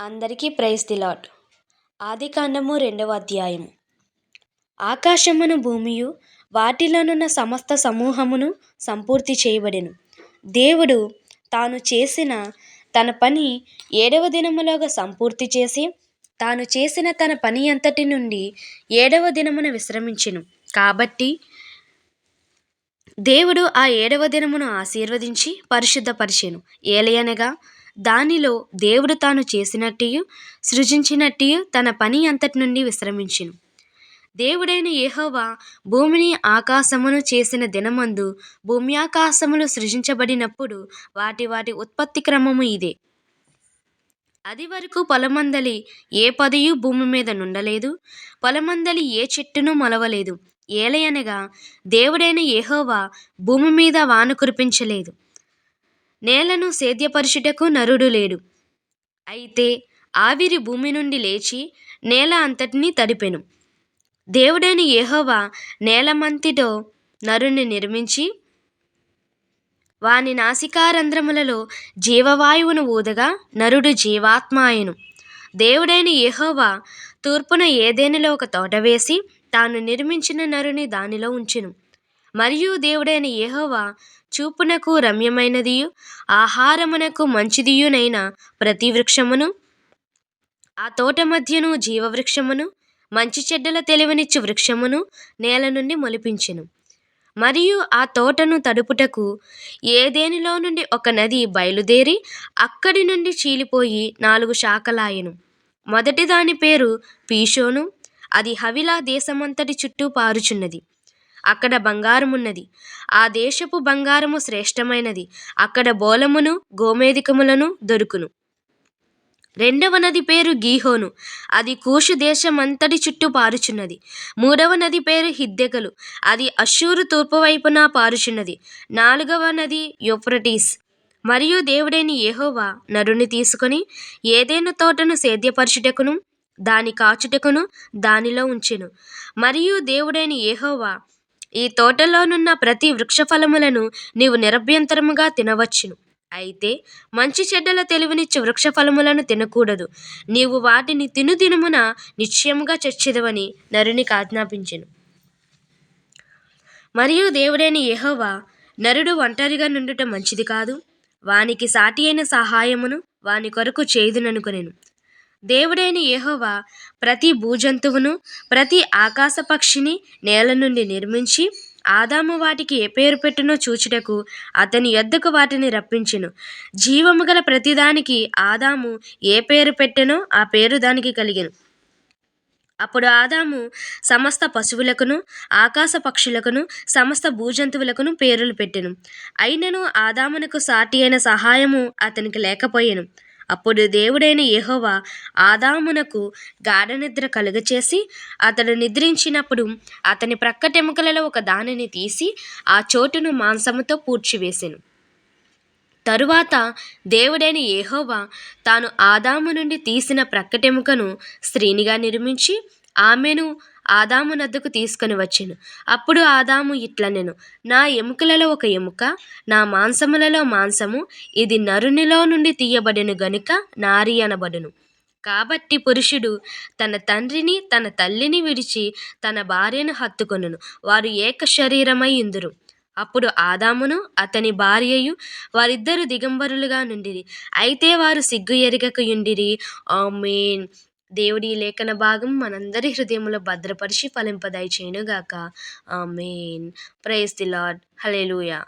అందరికీ praise the lord ఆదికాండము రెండవ అధ్యాయం ఆకాశమును భూమియు వాటిలోనున్న సమస్త సమూహమును సంపూర్తి చేయబడెను. దేవుడు తాను చేసిన తన పని ఏడవ దినములోగా సంపూర్తి చేసి తాను చేసిన తన పని అంతటి నుండి ఏడవ దినమున విశ్రమించెను. కాబట్టి దేవుడు ఆ ఏడవ దినమును ఆశీర్వదించి పరిశుద్ధపరిచెను. ఏలయనగా దానిలో దేవుడు తాను చేసినట్టు సృజించినట్టు తన పని అంతటి నుండి విశ్రమించిను. దేవుడైన యెహోవా భూమిని ఆకాశమును చేసిన దినమందు భూమి ఆకాశములు సృజించబడినప్పుడు వాటి వాటి ఉత్పత్తి క్రమము ఇదే. అది వరకు పొలమందలి ఏ పదయు భూమి మీద నుండలేదు పొలమందలి ఏ చెట్టును మొలవలేదు. ఏలయనగా దేవుడైన యెహోవా భూమి మీద వాన కురిపించలేదు. నేలను సేద్యపరచుటకు నరుడు లేడు. అయితే ఆవిరి భూమి నుండి లేచి నేల అంతటినీ తడిపెను. దేవుడైన యెహోవా నేలమంతిటో నరుని నిర్మించి వాని నాసికారంధ్రములలో జీవవాయువును ఊదగా నరుడు జీవాత్మాయను దేవుడైన యెహోవా తూర్పున ఏదేనిలో ఒక తోట వేసి తాను నిర్మించిన నరుని దానిలో ఉంచెను. మరియు దేవుడైన యెహోవా చూపునకు రమ్యమైనదియు ఆహారమునకు మంచిదియునైన ప్రతి వృక్షమును ఆ తోట మధ్యను జీవవృక్షమును మంచి చెడ్డల తెలివినిచ్చు వృక్షమును నేల నుండి మొలిపించెను. మరియు ఆ తోటను తడుపుటకు ఏదేనిలో నుండి ఒక నది బయలుదేరి అక్కడి నుండి చీలిపోయి నాలుగు శాఖలాయెను. మొదటి దాని పేరు పీషోను అది హవిలా దేశమంతటి చుట్టూ పారుచున్నది. అక్కడ బంగారమున్నది. ఆ దేశపు బంగారము శ్రేష్టమైనది. అక్కడ బోలమును గోమేధికములను దొరుకును. రెండవ నది పేరు గీహోను. అది కూషు దేశమంతటి చుట్టూ పారుచున్నది. మూడవ నది పేరు హిద్దెకలు అది అశూరు తూర్పు వైపున పారుచున్నది. నాలుగవ నది యోఫ్రటీస్. మరియు దేవుడైన యెహోవా నరుని తీసుకొని ఏదైనా తోటను సేద్యపరచుటకును దాని కాచుటకును దానిలో ఉంచెను. మరియు దేవుడైన యెహోవా ఈ తోటలోనున్న ప్రతి వృక్షఫలములను నీవు నిరభ్యంతరముగా తినవచ్చును. అయితే మంచి చెడ్డల తెలివినిచ్చు వృక్షఫలములను తినకూడదు. నీవు వాటిని తిను దినమున నిశ్చయముగా చచ్చిదవని నరునికి ఆజ్ఞాపించెను. మరియు దేవుడైన యహోవా నరుడు ఒంటరిగా నుండుట మంచిది కాదు. వానికి సాటి అయిన సహాయమును వాని కొరకు చేయుదుననుకొనెను. దేవుడైన యెహోవా ప్రతి భూజంతువును ప్రతి ఆకాశ పక్షిని నేల నుండి నిర్మించి ఆదాము వాటికి ఏ పేరు పెట్టునో చూచుటకు అతని యొద్దకు వాటిని రప్పించెను. జీవము గల ప్రతిదానికి ఆదాము ఏ పేరు పెట్టెనో ఆ పేరు దానికి కలిగెను. అప్పుడు ఆదాము సమస్త పశువులకును ఆకాశ పక్షులకును సమస్త భూజంతువులకును పేర్లు పెట్టెను. అయినను ఆదామునకు సాటి అయిన సహాయము అతనికి లేకపోయెను. అప్పుడు దేవుడైన యెహోవా ఆదామునకు గాఢ నిద్ర కలుగచేసి అతడు నిద్రించినప్పుడు అతని ప్రక్కటెముకలలో ఒక దానిని తీసి ఆ చోటును మాంసముతో పూడ్చివేసెను. తరువాత దేవుడైన యెహోవా తాను ఆదాము నుండి తీసిన ప్రక్కటెముకను స్త్రీనిగా నిర్మించి ఆమెను ఆదాము నద్దకు తీసుకొని వచ్చెను. అప్పుడు ఆదాము ఇట్లనెను నా ఎముకలలో ఒక ఎముక నా మాంసములలో మాంసము ఇది నరునిలో నుండి తీయబడెను గనుక నారి అనబడును. కాబట్టి పురుషుడు తన తండ్రిని తన తల్లిని విడిచి తన భార్యను హత్తుకొనును. వారు ఏక శరీరమై ఇందురు. అప్పుడు ఆదామును అతని భార్యయు వారిద్దరు దిగంబరులుగా నుండిరి. అయితే వారు సిగ్గు ఎరగక యుండిరి మీన్ దేవుడి లేఖన భాగం మనందరి హృదయంలో భద్రపరిచి ఫలింపదయచేయునుగాక amen. Praise the lord. Hallelujah.